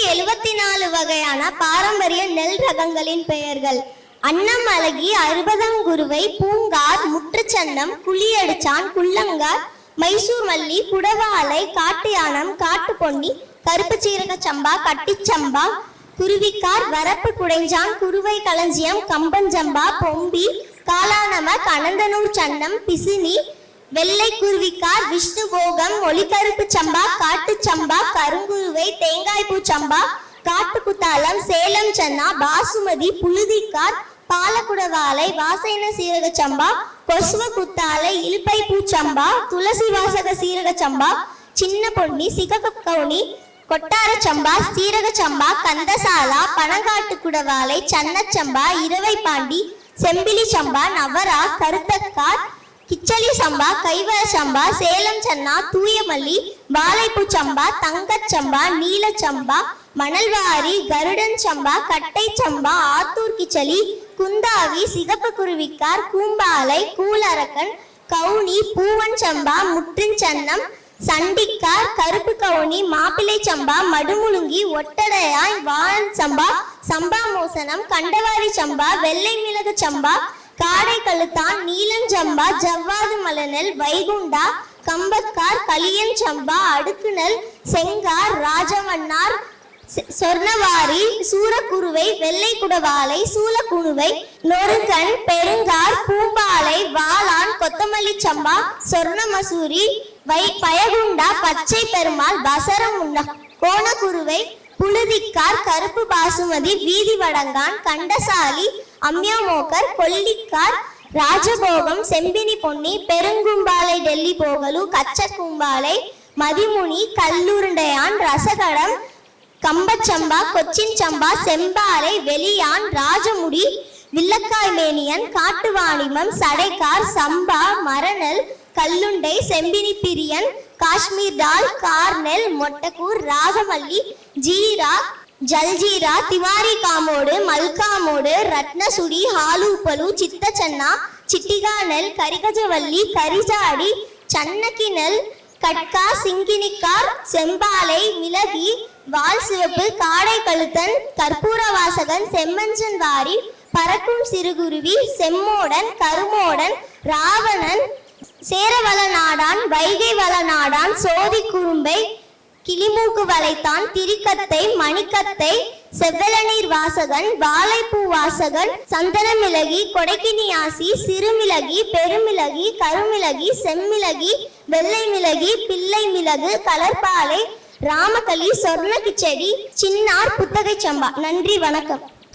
நூத்தி எழுபத்தி நாலு வகையான பாரம்பரிய நெல் ரகங்களின் பெயர்கள். அன்னம் அழகி அறுபதங்குருவை பூங்கார் முற்றுச்சந்தம் குழியடிச்சான் குள்ளங்கார் மைசூர் மல்லி குடவாலை காட்டு யானம் காட்டு பொன்னி கருப்பு சீரக சம்பா கட்டிச்சம்பா குருவிக்கார் வரப்பு குடைஞ்சான் குருவை களஞ்சியம் கம்பஞ்சம்பா பொம்பி காலானம கனந்தனூர் சன்னம் பிசினி வெள்ளை குருவிக்கார் விஷ்ணு போகம் ஒளிக்கருப்பு சம்பா காட்டு சம்பா கருங்குருவை தேங்காய்பூ சம்பா காட்டுக்குத்தாலம் சேலம் சன்னா பாசுமதி புழுதிக்கார் பாலக்குடவாலை வாசைன சீரக சம்பா கொசுவ குத்தாலை இல்பை பூச்சம்பா துளசி வாசக சீரக சம்பா சின்ன பொன்னி சிகப்பு கவுனி கொட்டார சம்பா சீரக சம்பா கந்தசாலா பனங்காட்டு குடவாலை சன்னச்சம்பா இரவை பாண்டி செம்பிலி சம்பா நவரா கருத்தக்கார் கிச்சலி சம்பா கைவர சம்பா சேலம் சன்னா தூயமல்லி வாழைப்பூ சம்பா தங்கச் சம்பா நீலச்சம்பா மணல்வாரி கருடன் சம்பா கட்டை சம்பா ஆத்தூர் கிச்சலி குந்தாவி சிகப்பு குருவிக்கார் கூம்பாலை கூலரக்கன் கவுனி பூவன் சம்பா முற்றின் சன்னம் சண்டிக்கார் கருப்பு கவுனி மாப்பிள்ளை சம்பா மடுமுழுங்கி ஒட்டடையாய் வாழன் சம்பா சம்பா மோசனம் கண்டவாரி சம்பா வெள்ளை மிளகு சம்பா காடை கழுத்தான் நீலஞ்சம்பா ஜவ்வாது மலனல் வைகுண்டா கம்பக்கார் கலியன் சம்பா அடுக்குனல் செங்கார் ராஜமன்னார் சொர்ணவாரி சூரக்குருவை வெள்ளை குடவாலை சூலக்குணுவை நொறுக்கன் பெருங்கார் பூம்பாலை வாளான் கொத்தமல்லி சம்பா சொர்ணமசூரி வை பயகுண்டா பச்சை பெருமாள் வசரமுண்டா கோணக்குருவை புழுதிக்கார் கருப்பு பாசுமதி வீதி வடங்கான் கண்டசாலி அம்யாமோக்கர் கொல்லிக்கார் ராஜபோகம் செம்பினி பொன்னி பெருங்கும்பாலை டெல்லி போகலு கச்சக்கும்பாலை மதிமுனி கல்லுருண்டையான் ரசகடம் கம்பச்சம்பா கொச்சின் சம்பா செம்பாறை வெளியான் ராஜமுடி வில்லக்காய் மேனியன் காட்டுவாணிமம் சடைக்கார் சம்பா மரணல் கல்லுண்டை செம்பினி பிரியன் காஷ்மீர் டால் கார்னெல் மொட்டக்கூர் ராகமல்லி ஜீரா ஜல்ஜீரா திவாரி காமோடு மல்காமோடு ரத்னசுடி ஹாலூப்பலு சித்தச்சன்னா சிட்டிகானல் கரிகஜவல்லி கரிஜாடி சன்னக்கிணல் கட்கா சிங்கினிக்கார் செம்பாலை மிளகி வால் சிவப்பு காடை கழுத்தன் கற்பூர வாசகன் செம்மஞ்சன் வாரி பறக்கும் சிறுகுருவி செம்மோடன் கருமோடன் ராவணன் சேரவள நாடான் வைகை வள நாடான் சோதி குறும்பை கிளிமூக்கு வளைத்தான் திரிக்கத்தை மணிக்கத்தை செவ்வளநீர் வாசகன் வாழைப்பூ வாசகன் சந்தனமிளகி கொடைக்கினியாசி சிறுமிளகி பெருமிளகி கருமிளகி செம்மிளகி வெள்ளை மிளகி பிள்ளை மிளகு கலர்பாலை ராமகளி சொர்ண கிச்சடி சின்னார் புத்தகை சம்பா. நன்றி வணக்கம்.